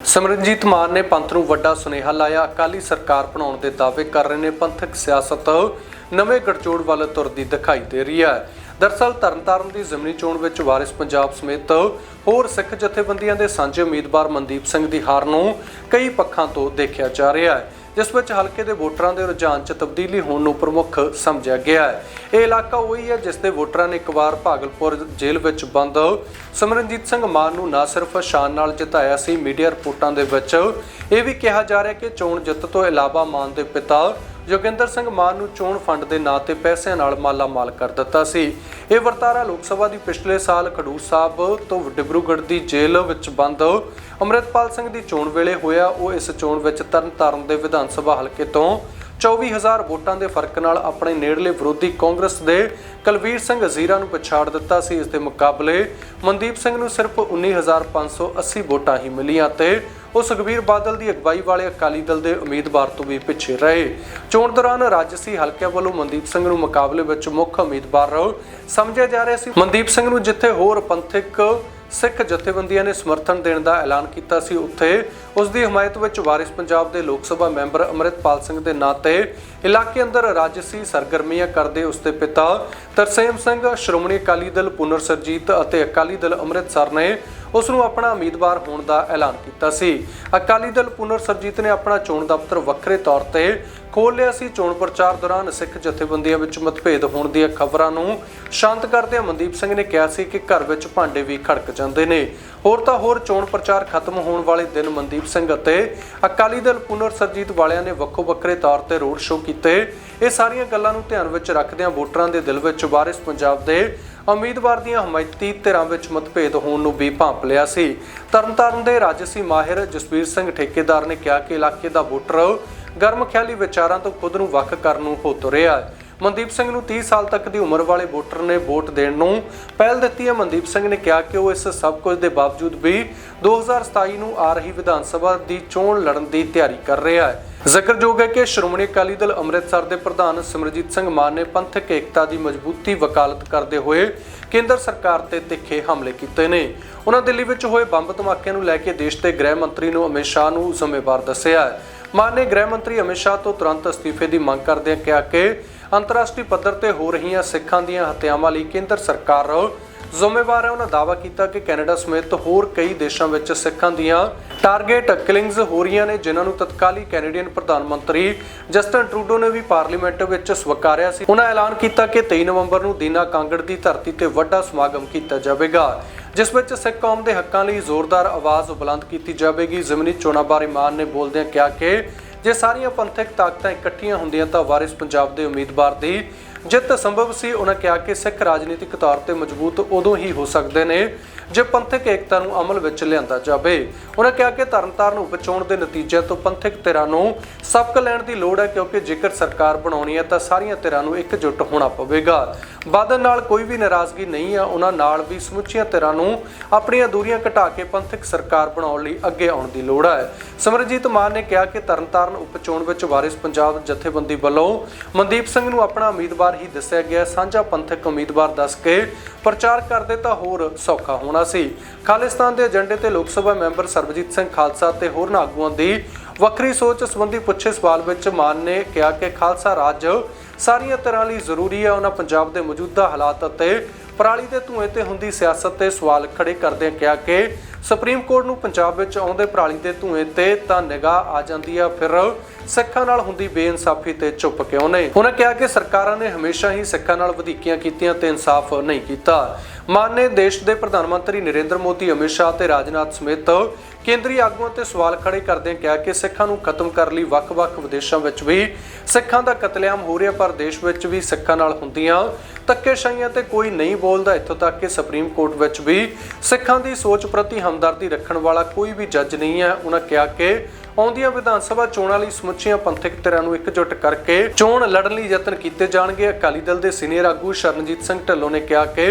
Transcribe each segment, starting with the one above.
ਸਿਮਰਨਜੀਤ ਮਾਨ ਨੇ ਪੰਥ ਨੂੰ ਵੱਡਾ ਸੁਨੇਹਾ ਲਾਇਆ। ਅਕਾਲੀ ਸਰਕਾਰ ਬਣਾਉਣ ਦੇ ਦਾਅਵੇ ਕਰ ਰਹੇ ਨੇ ਪੰਥਕ ਸਿਆਸਤ। ਨਵੇਂ ਗੜਚੋੜ ਵੱਲ ਤੁਰਦੀ ਦਿਖਾਈ ਦੇ ਰਹੀ ਹੈ। ਦਰਸਲ ਤਰਨਤਾਰਨ ਦੀ ਜ਼ਿਮਨੀ ਚੋਣ ਵਿੱਚ ਵਾਰਿਸ ਪੰਜਾਬ ਸਮੇਤ ਹੋਰ ਸਿੱਖ ਜਥੇਬੰਦੀਆਂ ਦੇ ਸਾਂਝੇ ਉਮੀਦਵਾਰ ਮਨਦੀਪ ਸਿੰਘ ਦੀ ਹਾਰ ਨੂੰ ਕਈ ਪੱਖਾਂ ਤੋਂ ਦੇਖਿਆ ਜਾ ਰਿਹਾ ਹੈ। ਜਿਸ ਵਿੱਚ ਹਲਕੇ ਦੇ ਵੋਟਰਾਂ ਦੇ ਰੁਝਾਨ 'ਚ ਤਬਦੀਲੀ ਹੋਣ ਨੂੰ ਪ੍ਰਮੁੱਖ ਸਮਝਿਆ ਗਿਆ ਹੈ। ਇਹ ਇਲਾਕਾ ਉਹੀ ਹੈ ਜਿਸ ਦੇ ਵੋਟਰਾਂ ਨੇ ਇੱਕ ਵਾਰ ਭਾਗਲਪੁਰ ਜੇਲ੍ਹ ਵਿੱਚ ਬੰਦ। ਸਿਮਰਨਜੀਤ ਸਿੰਘ ਮਾਨ ਨੂੰ ਨਾ ਸਿਰਫ ਸ਼ਾਨ ਨਾਲ ਜਿਤਾਇਆ ਸੀ, ਮੀਡੀਆ ਰਿਪੋਰਟਾਂ ਦੇ ਵਿੱਚ ਇਹ ਵੀ ਕਿਹਾ ਜਾ ਰਿਹਾ ਕਿ ਚੋਣ ਜਿੱਤ ਤੋਂ ਇਲਾਵਾ ਮਾਨ ਦੇ ਪਿਤਾ ਜੋਗਿੰਦਰ ਸਿੰਘ ਮਾਨ ਨੂੰ ਚੋਣ ਫੰਡ ਦੇ ਨਾਂ ਤੇ ਪੈਸਿਆਂ ਨਾਲ ਮਾਲਾ ਮਾਲ ਕਰ ਦਿੱਤਾ ਸੀ। ਇਹ ਵਰਤਾਰਾ ਲੋਕ ਸਭਾ ਦੀ ਪਿਛਲੇ ਸਾਲ ਖਡੂਰ ਸਾਹਿਬ ਤੋਂ ਡਿਬਰੂਗੜ੍ਹ ਦੀ ਜੇਲ੍ਹ ਵਿੱਚ ਬੰਦ। ਅੰਮ੍ਰਿਤਪਾਲ ਸਿੰਘ ਦੀ ਚੋਣ ਵੇਲੇ ਹੋਇਆ, ਉਹ ਇਸ ਚੋਣ ਵਿੱਚ ਤਰਨਤਾਰਨ ਦੇ ਵਿਧਾਨ ਸਭਾ ਹਲਕੇ ਤੋਂ 24000 ਵੋਟਾਂ ਦੇ ਫ਼ਰਕ ਨਾਲ ਆਪਣੇ ਨੇੜਲੇ ਵਿਰੋਧੀ ਕਾਂਗਰਸ ਦੇ ਕਲਵੀਰ ਸਿੰਘ ਜ਼ੀਰਾ ਨੂੰ ਪਛਾੜ ਦਿੱਤਾ ਸੀ। ਇਸ ਦੇ ਮੁਕਾਬਲੇ ਮਨਦੀਪ ਸਿੰਘ ਨੂੰ ਸਿਰਫ 19580 ਵੋਟਾਂ ਹੀ ਮਿਲੀਆਂ ਤੇ ਉਹ ਸੁਖਬੀਰ ਬਾਦਲ ਦੀ ਅਗਵਾਈ ਵਾਲੇ ਅਕਾਲੀ ਦਲ ਦੇ ਉਮੀਦਵਾਰ ਤੋਂ ਵੀ ਪਿੱਛੇ ਰਹੇ। ਚੋਣ ਦੌਰਾਨ ਰਾਜਸੀ ਹਲਕਿਆਂ ਵੱਲੋਂ ਮਨਦੀਪ ਸਿੰਘ ਨੂੰ ਮੁਕਾਬਲੇ ਵਿੱਚ ਮੁੱਖ ਉਮੀਦਵਾਰ ਸਮਝਿਆ ਜਾ ਰਿਹਾ ਸੀ। ਮਨਦੀਪ ਸਿੰਘ ਨੂੰ ਜਿੱਥੇ ਹੋਰ ਪੰਥਕ ਸਿੱਖ ਜਥੇਬੰਦੀਆਂ ਨੇ ਸਮਰਥਨ ਦੇਣ ਦਾ ਐਲਾਨ ਕੀਤਾ ਸੀ। ਉੱਥੇ ਉਸ ਦੀ ਹਮਾਇਤ ਵਿੱਚ ਵਾਰਿਸ ਪੰਜਾਬ ਦੇ ਲੋਕ ਸਭਾ ਮੈਂਬਰ ਅਮਰਿਤਪਾਲ ਸਿੰਘ ਦੇ ਨਾਂ ਤੇ ਇਲਾਕੇ ਅੰਦਰ ਰਾਜਸੀ ਸਰਗਰਮੀਆਂ ਕਰਦੇ ਉਸ ਦੇ ਪਿਤਾ ਤਰਸੇਮ ਸਿੰਘ, ਸ਼੍ਰੋਮਣੀ ਅਕਾਲੀ ਦਲ ਪੁਨਰ ਸਰਜੀਤ ਅਤੇ ਅਕਾਲੀ ਦਲ ਅੰਮ੍ਰਿਤਸਰ ਨੇ ਉਸ ਨੂੰ ਆਪਣਾ ਉਮੀਦਵਾਰ ਹੋਣ ਦਾ ਐਲਾਨ ਕੀਤਾ ਸੀ। ਅਕਾਲੀ ਦਲ ਪੁਨਰ ਸਰਜੀਤ ਨੇ ਆਪਣਾ ਚੋਣ ਦਫ਼ਤਰ ਵੱਖਰੇ ਤੌਰ ਤੇ ਖੋਲ੍ਹ ਲਿਆ ਸੀ। ਚੋਣ ਪ੍ਰਚਾਰ ਦੌਰਾਨ ਸਿੱਖ ਜਥੇਬੰਦੀਆਂ ਵਿੱਚ ਮਤਭੇਦ ਹੋਣ ਦੀਆਂ ਖਬਰਾਂ ਨੂੰ ਸ਼ਾਂਤ ਕਰਦਿਆਂ ਮਨਦੀਪ ਸਿੰਘ ਨੇ ਕਿਹਾ ਸੀ ਕਿ ਘਰ ਵਿੱਚ ਭਾਂਡੇ ਵੀ ਖੜਕ ਜਾਂਦੇ ਨੇ। ਹੋਰ ਤਾਂ ਹੋਰ ਚੋਣ ਪ੍ਰਚਾਰ ਖਤਮ ਹੋਣ ਵਾਲੇ ਦਿਨ ਮਨਦੀਪ ਸਿੰਘ ਅਤੇ ਅਕਾਲੀ ਦਲ ਪੁਨਰ ਸਰਜੀਤ ਵਾਲਿਆਂ ਨੇ ਵੱਖੋ ਵੱਖਰੇ ਤੌਰ ਤੇ ਰੋਡ ਸ਼ੋਅ ਕੀਤੇ। ਇਹ ਸਾਰੀਆਂ ਗੱਲਾਂ ਨੂੰ ਧਿਆਨ ਵਿੱਚ ਰੱਖਦਿਆਂ ਵੋਟਰਾਂ ਦੇ ਦਿਲ ਵਿੱਚ ਵਾਰਿਸ ਪੰਜਾਬ ਦੇ ਉਮੀਦਵਾਰ ਦੀਆਂ ਹਮਾਇਤੀ ਧਿਰਾਂ ਵਿੱਚ ਮਤਭੇਦ ਹੋਣ ਨੂੰ ਵੀ ਭਾਂਪ ਲਿਆ ਸੀ। ਤਰਨਤਾਰਨ ਦੇ ਰਾਜਸੀ ਮਾਹਿਰ ਜਸਵੀਰ ਸਿੰਘ ਠੇਕੇਦਾਰ ਨੇ ਕਿਹਾ ਕਿ ਇਲਾਕੇ ਦਾ ਵੋਟਰ ਗਰਮ ਖਿਆਲੀ ਵਿਚਾਰਾਂ ਤੋਂ ਖੁਦ ਨੂੰ ਵੱਖ ਕਰਨ ਨੂੰ ਹੋ ਤੁਰਿਆ ਹੈ। ਮਨਦੀਪ ਸਿੰਘ ਨੂੰ 30 ਸਾਲ ਤੱਕ ਦੀ ਉਮਰ ਵਾਲੇ ਵੋਟਰ ਨੇ ਵੋਟ ਦੇਣ ਨੂੰ ਪਹਿਲ ਦਿੱਤੀ ਹੈ। ਮਨਦੀਪ ਸਿੰਘ ਨੇ ਕਿਹਾ ਕਿ ਉਹ ਇਸ ਸਭ ਕੁਝ ਦੇ ਬਾਵਜੂਦ ਵੀ 2027 ਨੂੰ ਆ ਰਹੀ ਵਿਧਾਨ ਸਭਾ ਦੀ ਚੋਣ ਲੜਨ ਦੀ ਤਿਆਰੀ ਕਰ ਰਿਹਾ ਹੈ। ਜ਼ਿਕਰਯੋਗ ਹੈ ਕਿ ਸ਼੍ਰੋਮਣੀ ਅਕਾਲੀ ਦਲ ਅੰਮ੍ਰਿਤਸਰ ਦੇ ਪ੍ਰਧਾਨ ਸਿਮਰਜੀਤ ਸਿੰਘ ਮਾਨ ਨੇ ਪੰਥਕ ਏਕਤਾ ਦੀ ਮਜ਼ਬੂਤੀ ਵਕਾਲਤ ਕਰਦੇ ਹੋਏ ਕੇਂਦਰ ਸਰਕਾਰ ਤੇ ਤਿੱਖੇ ਹਮਲੇ ਕੀਤੇ ਨੇ। ਉਹਨਾਂ ਦਿੱਲੀ ਵਿੱਚ ਹੋਏ ਬੰਬ ਧਮਾਕੇ ਨੂੰ ਲੈ ਕੇ ਦੇਸ਼ ਦੇ ਗ੍ਰਹਿ ਮੰਤਰੀ ਨੂੰ ਅਮਿਤ ਸ਼ਾਹ ਨੂੰ ਜ਼ਿੰਮੇਵਾਰ ਦੱਸਿਆ ਹੈ। ਮਾਨ ਨੇ ਗ੍ਰਹਿ ਮੰਤਰੀ ਅਮਿਤ ਸ਼ਾਹ ਤੋਂ ਤੁਰੰਤ ਅਸਤੀਫੇ ਦੀ ਮੰਗ ਕਰਦਿਆਂ ਕਿਹਾ ਕਿ ਅੰਤਰਰਾਸ਼ਟਰੀ ਪੱਧਰ ਤੇ ਹੋ ਰਹੀਆਂ ਸਿੱਖਾਂ ਦੀਆਂ ਹੱਤਿਆਵਾਂ ਲਈ ਕੇਂਦਰ ਸਰਕਾਰ ਜ਼ਿੰਮੇਵਾਰ ਹੈ। ਉਹਨਾਂ ਦਾਅਵਾ ਕੀਤਾ ਕਿ ਕੈਨੇਡਾ ਸਮੇਤ ਹੋਰ ਕਈ ਦੇਸ਼ਾਂ ਵਿੱਚ ਸਿੱਖਾਂ ਦੀਆਂ ਟਾਰਗੇਟ ਕਿਲਿੰਗਸ ਹੋ ਰਹੀਆਂ ਨੇ, ਜਿਨ੍ਹਾਂ ਨੂੰ ਤਤਕਾਲੀ ਕੈਨੇਡੀਅਨ ਪ੍ਰਧਾਨ ਮੰਤਰੀ ਜਸਟਨ ਟਰੂਡੋ ਨੇ ਵੀ ਪਾਰਲੀਮੈਂਟ ਵਿੱਚ ਸਵੀਕਾਰਿਆ ਸੀ। ਉਹਨਾਂ ਐਲਾਨ ਕੀਤਾ ਕਿ 23 ਨਵੰਬਰ ਨੂੰ ਦੀਨਾ ਕਾਂਗੜ ਦੀ ਧਰਤੀ ਤੇ ਵੱਡਾ ਸਮਾਗਮ ਕੀਤਾ ਜਾਵੇਗਾ। ਜਿਸ ਵਿੱਚ ਸਿੱਖ ਕੌਮ ਦੇ ਹੱਕਾਂ ਲਈ ਜ਼ੋਰਦਾਰ ਆਵਾਜ਼ ਬੁਲੰਦ ਕੀਤੀ ਜਾਵੇਗੀ। ਜ਼ਮਨੀ ਚੋਣਾਂ ਬਾਰੇ ਮਾਨ ਨੇ ਬੋਲਦਿਆਂ ਕਿਹਾ ਕਿ ਜੇ ਸਾਰੀਆਂ ਪੰਥਕ ਤਾਕਤਾਂ ਇਕੱਠੀਆਂ ਹੁੰਦੀਆਂ ਤਾਂ ਵਾਰਿਸ ਪੰਜਾਬ ਦੇ ਉਮੀਦਵਾਰ ਦੀ ਜਿੱਤ ਸੰਭਵ ਸੀ, ਉਹਨਾਂ ਕਿਹਾ ਕਿ ਸਿੱਖ ਰਾਜਨੀਤਿਕ ਤੌਰ ਤੇ ਮਜ਼ਬੂਤ ਉਦੋਂ ਹੀ ਹੋ ਸਕਦੇ ਨੇ, ਜੇ ਪੰਥਕ ਏਕਤਾ ਨੂੰ ਅਮਲ ਵਿੱਚ ਲਿਆਂਦਾ ਜਾਵੇ। ਉਹਨਾਂ ਕਿਹਾ ਕਿ ਤਰਨਤਾਰਨ ਉਪਚੋਣ ਦੇ ਨਤੀਜੇ ਤੋਂ ਪੰਥਕ ਧਿਰਾਂ ਨੂੰ ਸਬਕ ਲੈਣ ਦੀ ਲੋੜ ਹੈ, ਕਿਉਂਕਿ ਜੇਕਰ ਸਰਕਾਰ ਬਣਾਉਣੀ ਹੈ, ਤਾਂ ਸਾਰੀਆਂ ਧਿਰਾਂ ਨੂੰ ਇਕਜੁੱਟ ਹੋਣਾ ਪਵੇਗਾ। ਬਾਦਲ ਨਾਲ ਕੋਈ ਵੀ ਨਾਰਾਜ਼ਗੀ ਨਹੀਂ ਹੈ, ਉਹਨਾਂ ਨਾਲ ਵੀ ਸਮੁੱਚੀਆਂ ਧਿਰਾਂ ਨੂੰ ਆਪਣੀਆਂ ਦੂਰੀਆਂ ਘਟਾ ਕੇ ਪੰਥਕ ਸਰਕਾਰ ਬਣਾਉਣ ਲਈ ਅੱਗੇ ਆਉਣ ਦੀ ਲੋੜ ਹੈ। ਸਿਮਰਜੀਤ ਮਾਨ ਨੇ ਕਿਹਾ ਕਿ ਤਰਨਤਾਰਨ ਉਪਚੋਣ ਵਿੱਚ ਵਾਰਿਸ ਪੰਜਾਬ ਜਥੇਬੰਦੀ ਵੱਲੋਂ ਮਨਦੀਪ ਸਿੰਘ ਨੂੰ ਆਪਣਾ ਉਮੀਦਵਾਰ ਹੀ ਦੱਸਿਆ ਗਿਆ, ਸਾਂਝਾ ਪੰਥਕ ਉਮੀਦਵਾਰ ਦੱਸ ਕੇ ਪ੍ਰਚਾਰ ਕਰਦੇ ਤਾਂ ਹੋਰ ਸੌਖਾ ਹੋਣਾ ਸੀ। ਖਾਲਿਸਤਾਨ ਦੇ ਏਜੰਡੇ ਤੇ ਲੋਕ ਸਭਾ ਮੈਂਬਰ ਸਰਬਜੀਤ ਸਿੰਘ ਖਾਲਸਾ ਤੇ ਹੋਰਨਾਂ ਆਗੂਆਂ ਦੀ ਵੱਖਰੀ ਸੋਚ ਸੰਬੰਧੀ ਪੁੱਛੇ ਸਵਾਲ ਵਿੱਚ ਮਾਨ ਨੇ ਕਿਹਾ ਕਿ ਖਾਲਸਾ ਰਾਜ ਸਾਰੀਆਂ ਤਰ੍ਹਾਂ ਲਈ ਜ਼ਰੂਰੀ ਹੈ ਉਹਨਾਂ ਪੰਜਾਬ ਦੇ ਮੌਜੂਦਾ ਹਾਲਾਤ ਅਤੇ ਪਰਾਲੀ ਦੇ ਧੂਏ ਤੇ ਹੁੰਦੀ ਸਿਆਸਤ ਤੇ ਸਵਾਲ ਖੜੇ ਕਰਦਿਆਂ ਕਿਹਾ ਕਿ ਸੁਪਰੀਮ ਕੋਰਟ ਨੂੰ ਪੰਜਾਬ ਵਿੱਚ ਆਉਂਦੇ ਪਰਾਲੀ ਦੇ ਧੂਏ ਤੇ ਤਾਂ ਨਿਗਾਹ ਆ ਜਾਂਦੀ ਆ, ਫਿਰ ਸਿੱਖਾਂ ਨਾਲ ਹੁੰਦੀ ਬੇਇਨਸਾਫੀ ਤੇ ਚੁੱਪ ਕਿਉਂ ਨਹੀਂ ਉਹਨਾਂ ਕਿਹਾ ਕਿ ਸਰਕਾਰਾਂ ਨੇ ਹਮੇਸ਼ਾ ਹੀ ਸਿੱਖਾਂ ਨਾਲ ਵਧੀਕੀਆਂ ਕੀਤੀਆਂ ਤੇ ਇਨਸਾਫ ਨਹੀਂ ਕੀਤਾ। ਮਾਨ ਨੇ ਦੇਸ਼ ਦੇ ਪ੍ਰਧਾਨ ਮੰਤਰੀ ਨਰਿੰਦਰ ਮੋਦੀ ਅਮਿਤ ਸ਼ਾਹ ਤੇ ਰਾਜਨਾਥ ਸਮੇਤ ਕੇਂਦਰੀ ਆਗੂਆਂ ਤੇ ਸਵਾਲ ਖੜੇ ਕਰਦਿਆਂ ਕਿਹਾ ਕਿ ਸਿੱਖਾਂ ਨੂੰ ਖਤਮ ਕਰਨ ਲਈ ਵੱਖ-ਵੱਖ ਵਿਦੇਸ਼ਾਂ ਵਿੱਚ ਵੀ ਸਿੱਖਾਂ ਦਾ ਕਤਲੇਆਮ ਹੋ ਰਿਹਾ, ਪਰ ਦੇਸ਼ ਵਿੱਚ ਵੀ ਸਿੱਖਾਂ ਨਾਲ ਹੁੰਦੀਆਂ ਧੱਕੇਸ਼ਾਹੀਆਂ ਤੇ ਕੋਈ ਨਹੀਂ ਬੋਲਦਾ। ਇੱਥੋਂ ਤੱਕ ਕਿ ਸੁਪਰੀਮ ਕੋਰਟ ਵਿੱਚ ਵੀ ਸਿੱਖਾਂ ਦੀ ਸੋਚ ਪ੍ਰਤੀ ਹਮਦਰਦੀ ਰੱਖਣ ਵਾਲਾ ਕੋਈ ਵੀ ਜੱਜ ਨਹੀਂ ਹੈ। ਉਹਨਾਂ ਕਿਹਾ ਕਿ ਆਉਂਦੀਆਂ ਵਿਧਾਨ ਸਭਾ ਚੋਣਾਂ ਲਈ ਸਮੁੱਚੀਆਂ ਪੰਥਕ ਧਿਰਾਂ ਨੂੰ ਇਕਜੁੱਟ ਕਰਕੇ ਚੋਣ ਲੜਨ ਲਈ ਯਤਨ ਕੀਤੇ ਜਾਣਗੇ। ਅਕਾਲੀ ਦਲ ਦੇ ਸੀਨੀਅਰ ਆਗੂ ਸ਼ਰਨਜੀਤ ਸਿੰਘ ਢੱਲੋਂ ਨੇ ਕਿਹਾ ਕਿ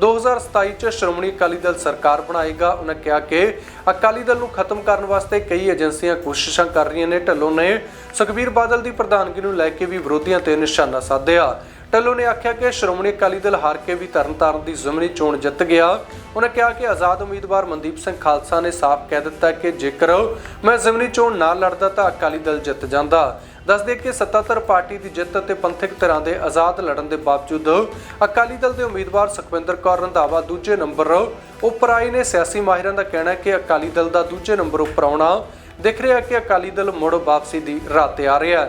2027 ਚ ਸ਼੍ਰੋਮਣੀ ਅਕਾਲੀ ਦਲ ਸਰਕਾਰ ਬਣਾਏਗਾ। ਉਹਨਾਂ ਕਿਹਾ ਕਿ ਅਕਾਲੀ ਦਲ ਨੂੰ ਖਤਮ ਕਰਨ ਵਾਸਤੇ ਕਈ ਏਜੰਸੀਆਂ ਕੋਸ਼ਿਸ਼ਾਂ ਕਰ ਰਹੀਆਂ ਨੇ। ਢੱਲੋਂ ਨੇ ਸੁਖਬੀਰ ਬਾਦਲ ਦੀ ਪ੍ਰਧਾਨਗੀ ਨੂੰ ਲੈ ਕੇ ਵੀ ਵਿਰੋਧੀਆਂ ਤੇ ਨਿਸ਼ਾਨਾ ਸਾਧਿਆ। ਢੱਲੋਂ ਨੇ ਆਖਿਆ ਕਿ ਸ਼੍ਰੋਮਣੀ ਅਕਾਲੀ ਦਲ ਹਾਰ ਕੇ ਵੀ ਤਰਨਤਾਰਨ ਦੀ ਜ਼ਮਨੀ ਚੋਣ ਜਿੱਤ ਗਿਆ। ਉਹਨਾਂ ਕਿਹਾ ਕਿ ਆਜ਼ਾਦ ਉਮੀਦਵਾਰ ਮਨਦੀਪ ਸਿੰਘ ਖਾਲਸਾ ਨੇ ਸਾਫ਼ ਕਹਿ ਦਿੱਤਾ ਕਿ ਜੇਕਰ ਮੈਂ ਜ਼ਮਨੀ ਚੋਣ ਨਾ ਲੜਦਾ ਤਾਂ ਅਕਾਲੀ ਦਲ ਜਿੱਤ ਜਾਂਦਾ। ਦੱਸਦੇ ਕਿ ਸੱਤਾਧਰ ਪਾਰਟੀ ਦੀ ਜਿੱਤ ਅਤੇ ਪੰਥਕ ਧਿਰਾਂ ਦੇ ਆਜ਼ਾਦ ਲੜਨ ਦੇ ਬਾਵਜੂਦ ਅਕਾਲੀ ਦਲ ਦੇ ਉਮੀਦਵਾਰ ਸੁਖਵਿੰਦਰ ਕੌਰ ਰੰਧਾਵਾ ਦੂਜੇ ਨੰਬਰ ਉੱਪਰ ਆਏ ਨੇ। ਸਿਆਸੀ ਮਾਹਿਰਾਂ ਦਾ ਕਹਿਣਾ ਹੈ ਕਿ ਅਕਾਲੀ ਦਲ ਦਾ ਦੂਜੇ ਨੰਬਰ ਉੱਪਰ ਆਉਣਾ। ਦਿਖ ਰਿਹਾ ਕਿ ਅਕਾਲੀ ਦਲ ਮੁੜ ਵਾਪਸੀ ਦੀ ਰਾਹ ਤੇ ਆ ਰਿਹਾ ਹੈ।